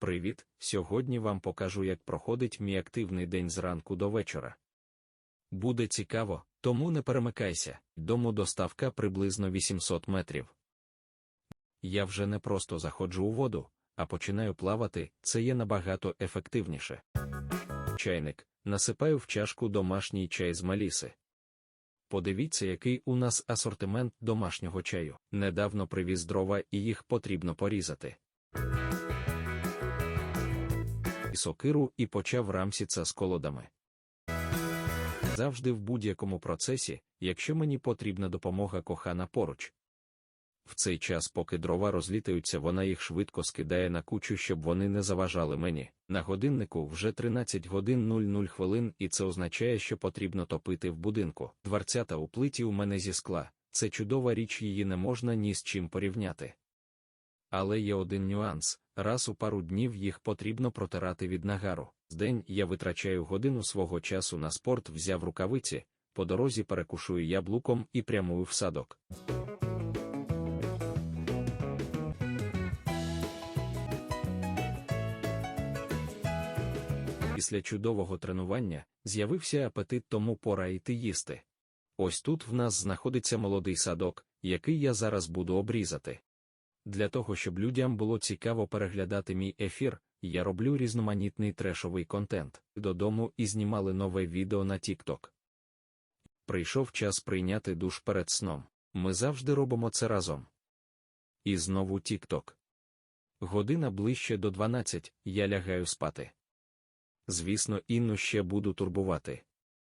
Привіт! Сьогодні вам покажу, як проходить мій активний день зранку до вечора. Буде цікаво, тому не перемикайся, дому доставка приблизно 800 метрів. Я вже не просто заходжу у воду, а починаю плавати, це є набагато ефективніше. Чайник, насипаю в чашку домашній чай з маліси. Подивіться, який у нас асортимент домашнього чаю. Недавно привіз дрова і їх потрібно порізати. Сокиру і почав рамсіться з колодами. Завжди в будь-якому процесі, якщо мені потрібна допомога кохана поруч. В цей час, поки дрова розлітаються, вона їх швидко скидає на кучу, щоб вони не заважали мені. На годиннику вже 13 годин 00 хвилин, і це означає, що потрібно топити в будинку. Дверцята у плиті у мене зі скла. Це чудова річ, її не можна ні з чим порівняти. Але є один нюанс: раз у пару днів їх потрібно протирати від нагару. З день я витрачаю годину свого часу на спорт, взяв рукавиці, по дорозі перекушую яблуком і прямую в садок. Після чудового тренування з'явився апетит, тому пора йти їсти. Ось тут в нас знаходиться молодий садок, який я зараз буду обрізати. Для того, щоб людям було цікаво переглядати мій ефір, я роблю різноманітний трешовий контент. Додому і знімали нове відео на TikTok. Прийшов час прийняти душ перед сном. Ми завжди робимо це разом. І знову TikTok. Година ближче до 12, я лягаю спати. Звісно, Інну ще буду турбувати.